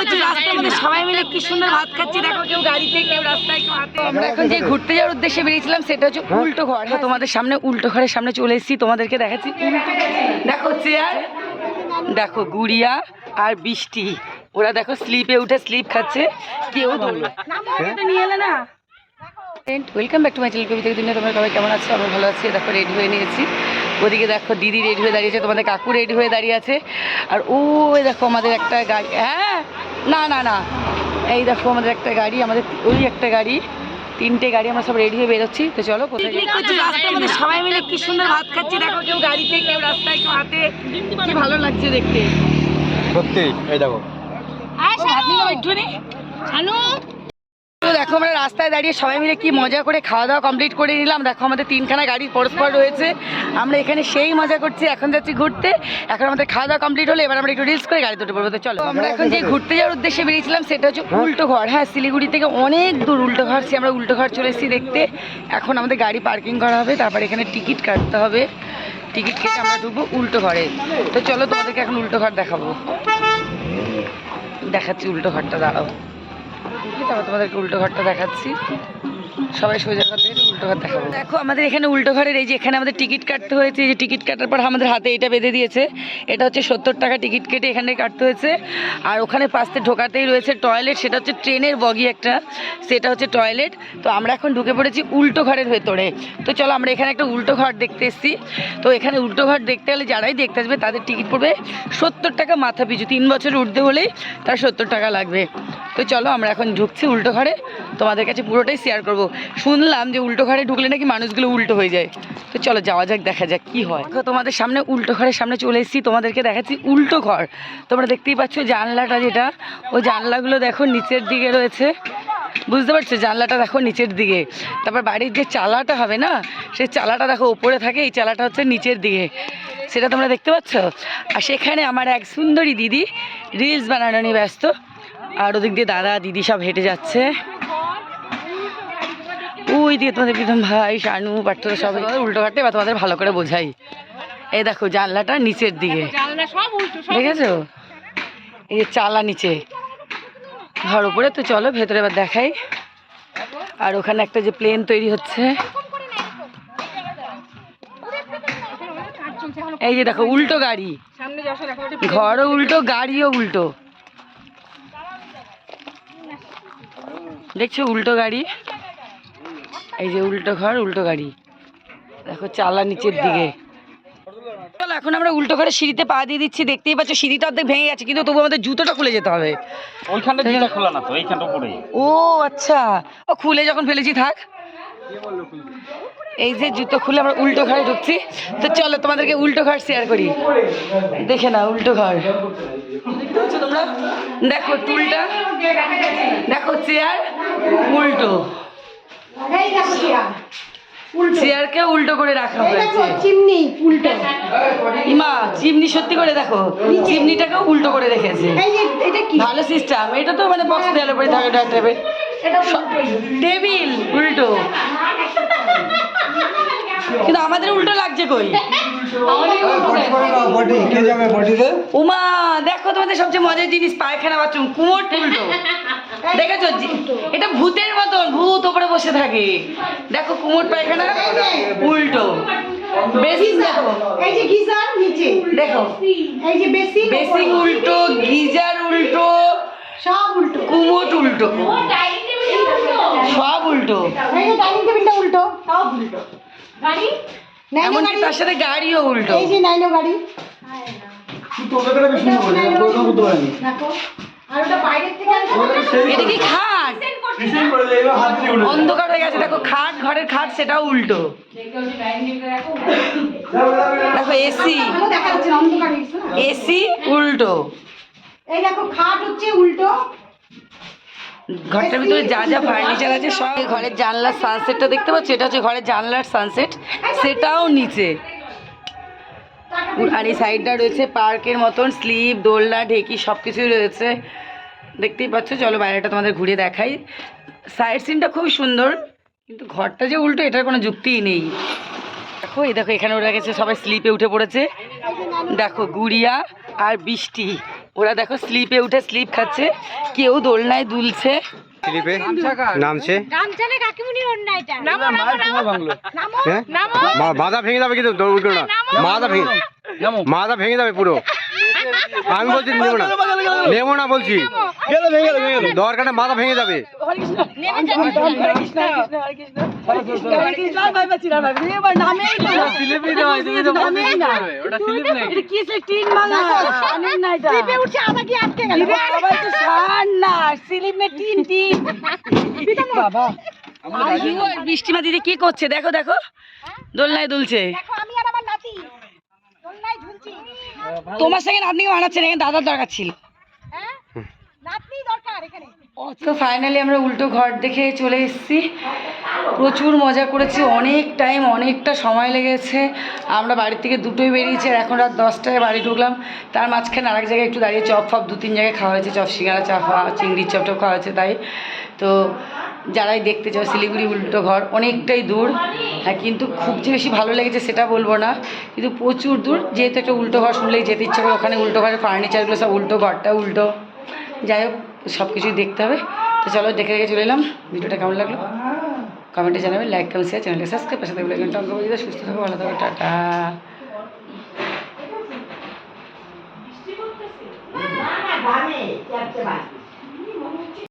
করছি রাস্তায় মানে সবাই মিলে কি সুন্দর ভাত খাচ্ছি দেখো কেউ গাড়িতে কেউ রাস্তায় কেউ হাতে আমরা এখন যে ঘুরতে যাওয়ার উদ্দেশ্যে বেরিয়েছিলাম সেটা হচ্ছে উল্টো ঘর। হ্যাঁ তোমাদের সামনে উল্টো ঘরের সামনে চলে এসেছি তোমাদেরকে দেখাচ্ছি। দেখো চেয়ার দেখো গুড়িয়া আর বৃষ্টি। ওরা দেখো স্লিপে উঠে স্লিপ খাচ্ছে কেউ দোল নিয়ে এলে না। Welcome back to my channel কবিতা দিনে তোমরা সবাই কেমন আছো? আমরা ভালো আছি। দেখো রেডি হয়ে নিয়েছি। ওদিকে দেখো দিদি রেডি হয়ে দাঁড়িয়েছে। তোমাদের কাকু রেডি হয়ে দাঁড়িয়ে আছে। আর ওই দেখো আমাদের একটা গাড়ি হ্যাঁ? না না না। এই দেখো আমাদের একটা গাড়ি আমাদের ওই একটা গাড়ি। তিনটে গাড়ি আমরা সব রেডি হয়ে বেরোচ্ছি। তো চলো কোথায় সবাই মিলে কি সুন্দর ভাত খাচ্ছি। দেখো কেউ গাড়িতে কেউ রাস্তায় কেউ হাতে। কি ভালো লাগছে দেখতে। সত্যি এই দেখো। ও, ভাত নিলাম একটুখানি। তো দেখো আমরা রাস্তায় দাঁড়িয়ে সবাই মিলে কি মজা করে খাওয়া দাওয়া কমপ্লিট করে নিলাম। দেখো আমাদের তিনখানা গাড়ি পরস্পর রয়েছে। আমরা এখানে সেই মজা করছি, এখন যাচ্ছি ঘুরতে। এখন আমাদের খাওয়া দাওয়া কমপ্লিট হলো এবার আমরা একটু রিলস করে গাড়ি দুটো পড়ব চলো, আমরা এখন যে ঘুরতে যাওয়ার উদ্দেশ্যে বেরিয়েছিলাম, সেটা হচ্ছে উল্টো ঘর। হ্যাঁ শিলিগুড়ি থেকে অনেক দূর উল্টো ঘর, সে আমরা উল্টো ঘর চলে এসেছি দেখতে। এখন আমাদের গাড়ি পার্কিং করা হবে, তারপর এখানে টিকিট কাটতে হবে। টিকিট কেটে আমরা ঢুকবো উল্টো ঘরে। তো চলো তোমাদেরকে এখন উল্টো ঘর দেখাবো। দেখাচ্ছি উল্টো ঘরটা, দাঁড়াও। তারপর তোমাদেরকে উল্টো ঘরটা দেখাচ্ছি। সবাই সোজা দেখো, আমাদের এখানে উল্টো ঘরের এই যে এখানে আমাদের টিকিট কাটতে হয়েছে যে টিকিট কাটার পর আমাদের হাতে এটা বেঁধে দিয়েছে। এটা হচ্ছে সত্তর টাকা টিকিট কেটে এখানে কাটতে হয়েছে। আর ওখানে পাশে ঢোকাতেই রয়েছে টয়লেট, সেটা হচ্ছে ট্রেনের বগি একটা, সেটা হচ্ছে টয়লেট। তো আমরা এখন ঢুকে পড়েছি উল্টো ঘরের ভেতরে। তো চলো, আমরা এখানে একটা উল্টো ঘর দেখতে এসেছি। তো এখানে উল্টো ঘর দেখতে হলে যারাই দেখতে আসবে, তাদের টিকিট পড়বে সত্তর টাকা মাথা পিছু। তিন বছর উঠতে হলেই তার সত্তর টাকা লাগবে। তো চলো, আমরা এখন ঢুকছি উল্টো ঘরে। তোমাদের কাছে পুরোটাই শেয়ার করব। শুনলাম যে উল্টো ঘরে ঢুকলে নাকি মানুষগুলো উল্টো হয়ে যায়। তো চলো যাওয়া যাক, দেখা যাক কি হয়। তোমাদের সামনে উল্টো ঘরের সামনে চলে এসেছি, তোমাদেরকে দেখাচ্ছি উল্টো ঘর। তোমরা দেখতেই পাচ্ছ জানলাটা যেটা, ওই জানলাগুলো দেখো নিচের দিকে রয়েছে। বুঝতে পারছ? জানলাটা দেখো নিচের দিকে। তারপর বাড়ির যে চালাটা হবে না, সেই চালাটা দেখো ওপরে থাকে, এই চালাটা হচ্ছে নিচের দিকে। সেটা তোমরা দেখতে পাচ্ছ? আর সেখানে আমার এক সুন্দরী দিদি রিলস বানানো নিয়ে ব্যস্ত। আর ওদিক দিয়ে দাদা, দিদি সব হেঁটে যাচ্ছে। ওই দিকে তোমাদের প্রীতম ভাই শানু পার্থ সব উল্টো ঘাটে বা তোমাদের ভালো করে বোঝাই। এই দেখো জানলাটা নিচের দিকে। দেখেছ? এই যে চালা নিচে। ঘর উপরে তো চলো ভেতরে এবার দেখাই। আর ওখানে একটা যে প্লেন তৈরি হচ্ছে। এই যে দেখো উল্টো গাড়ি। ঘরও উল্টো গাড়িও উল্টো। দেখছ উল্টো গাড়ি? এই যে উল্টো ঘর উল্টো গাড়ি। দেখো চালা নিচের দিকে। চলো এখন আমরা উল্টো ঘরে সিঁড়িতে পা দিয়ে দিচ্ছি দেখতেই পাচ্ছ সিঁড়িটা অর্ধেক ভেঙে গেছে কিন্তু তবু আমাদের জুতোটা খুলে যেতে হবে। ওইখানটা খোলা না তো এইখানটা উপরে। ও আচ্ছা। ও খুলে যখন ফেলেছি থাক। এই যে জুতো খুলে আমরা উল্টো ঘরে ঢুকছি। তো চলো তোমাদেরকে উল্টো ঘর শেয়ার করি। দেখে না উল্টো ঘর। দেখো টুলটা। দেখো চেয়ার উল্টো। চেয়ারকে উল্টো করে রাখা হয়েছে। চিমনি উল্টো। ইমা চিমনি সত্যি করে দেখো। চিমনিটাকে উল্টো করে রেখেছে। এটা কি? ভালো সিস্টেম এটা তো মানে বক্স দেওয়ার উপরে থাকে টাইপের এটা টেবিল উল্টো। কিন্তু আমাদের উল্টো লাগছে কই? উমা দেখো তোমাদের সবচেয়ে মজার জিনিস পায়খানা বাথরুম কুমোর উল্টো। দেখেছ? জি- এটা ভূতের মতন ভূত ওপরে বসে থাকে। দেখো কুমোর পায়খানা উল্টো। বেসিন দেখো। এই যে গিজার নিচে। দেখো। এই যে বেসিন বেসিং উল্টো গিজার উল্টো সব উল্টো। কুমোট উল্টো। সব উল্টো। এই যে ডাইনিং টেবিলটা উল্টো সব উল্টো। গাড়ি? এমনকি তার সাথে গাড়িও উল্টো। এই যে নাইনো গাড়ি। এটা কি খাট। অন্ধকার হয়ে গেছে দেখো খাট ঘরের খাট সেটাও উল্টো। দেখো এসি। ভালো দেখা যাচ্ছে না, অন্ধকার হয়ে গেছে না। এসি উল্টো। এই দেখো খাট হচ্ছে উল্টো। ঘরটার ভিতরে যা যা ফার্নিচার আছে সব ঘরের জানলার সানসেটটা দেখতে পাচ্ছ? এটা হচ্ছে ঘরের জানলার সানসেট সেটাও নিচে। আর এই সাইডটা রয়েছে পার্কের মতন স্লিপ দোলনা ঢেকি সব কিছুই রয়েছে। দেখতেই পাচ্ছ চলো বাইরেটা তোমাদের ঘুরে দেখাই। সাইড সিনটা খুব সুন্দর কিন্তু ঘরটা যে উল্টো এটার কোনো যুক্তিই নেই। দেখো এই দেখো এখানে ওরা গেছে সবাই স্লিপে উঠে পড়েছে। দেখো গুড়িয়া আর বৃষ্টি। ওরা দেখো স্লিপে উঠে স্লিপ খাচ্ছে। কেউ দোলনায় দুলছে। স্লিপে নামছে? গামছালে কাকিমুনির অন্যায়টা। নামো নামো। হ্যাঁ? মা- মাথা ভেঙে যাবে কিন্তু দৌড় না। মাথা ভেঙে মাথা ভেঙে যাবে পুরো। আমি বলছি নেব না। নেব না বলছি। দরকারে মাথা ভেঙে যাবে গেল বৃষ্টিমা দিদি কি করছে দেখো দেখো দোলনায় দুলছে তোমার সঙ্গে নাতনিকে মানাচ্ছে না এখানে দাদার দরকার ছিল হ্যাঁ নাতনি দরকার এখানে তো ফাইনালি আমরা উল্টো ঘর দেখে চলে এসেছি। প্রচুর মজা করেছি, অনেক টাইম অনেকটা সময় লেগেছে। আমরা বাড়ি থেকে দুটোই বেরিয়েছি আর এখন রাত দশটায় বাড়ি ঢুকলাম। তার মাঝখানে আরেক জায়গায় একটু দাঁড়িয়ে চপ ফপ দু তিন জায়গায় খাওয়া হয়েছে, চপ সিঙ্গারা চা খাওয়া, চিংড়ির চপ টপ খাওয়া হয়েছে তাই। তো যারাই দেখতে চাও, শিলিগুড়ি উল্টো ঘর, অনেকটাই দূর। হ্যাঁ কিন্তু খুব যে বেশি ভালো লেগেছে সেটা বলব না। কিন্তু প্রচুর দূর, যেহেতু একটা উল্টো ঘর শুনলেই যেতে ইচ্ছে করে, ওখানে উল্টো ঘরের ফার্নিচারগুলো সব উল্টো ঘরটা উল্টো। যাই হোক সব কিছুই দেখতে হবে। তো চলো, দেখে দেখে চলে এলাম। ভিডিওটা কেমন লাগল? কমেন্টে জানাবে লাইক কমেন্ট শেয়ার চ্যানেলকে সাবস্ক্রাইব পাশে থাকবে অঙ্ক বলে সুস্থ থাকো, ভালো থাকো, টাটা।